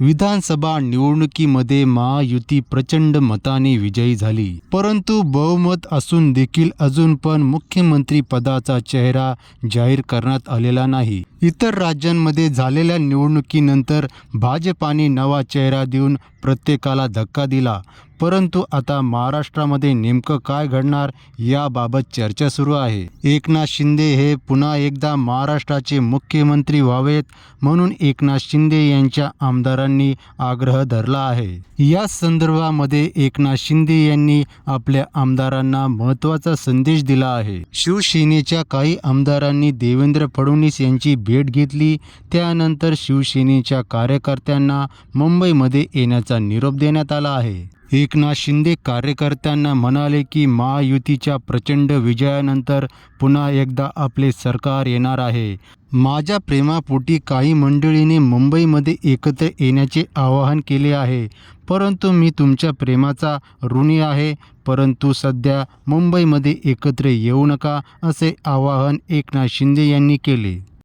विधानसभा निवडणुकीमध्ये महायुती प्रचंड मताने विजयी झाली. परंतु बहुमत असून देखील अजून पण मुख्यमंत्री पदाचा चेहरा जाहीर करण्यात आलेला नाही. इतर राज्यांमध्ये झालेल्या निवडणुकीनंतर भाजपाने नवा चेहरा देऊन प्रत्येकाला धक्का दिला. परंतु आता महाराष्ट्रामध्ये नेमकं काय घडणार याबाबत चर्चा सुरू आहे. एकनाथ शिंदे हे पुन्हा एकदा महाराष्ट्राचे मुख्यमंत्री व्हावेत म्हणून एकनाथ शिंदे यांच्या आमदारांनी आग्रह धरला आहे. या संदर्भामध्ये एकनाथ शिंदे यांनी आपल्या आमदारांना महत्त्वाचा संदेश दिला आहे. शिवसेनेच्या काही आमदारांनी देवेंद्र फडणवीस यांची भेट भेट घेतली. त्यानंतर शिवसेनेच्या कार्यकर्त्यांना मुंबईमध्ये येण्याचा निरोप देण्यात आला आहे. एकनाथ शिंदे कार्यकर्त्यांना म्हणाले की महायुतीच्या प्रचंड विजयानंतर पुन्हा एकदा आपले सरकार येणार आहे. माझ्या प्रेमापोटी काही मंडळीने मुंबईमध्ये एकत्र येण्याचे आवाहन केले आहे. परंतु मी तुमच्या प्रेमाचा ऋणी आहे. परंतु सध्या मुंबईमध्ये एकत्र येऊ नका असे आवाहन एकनाथ शिंदे यांनी केले.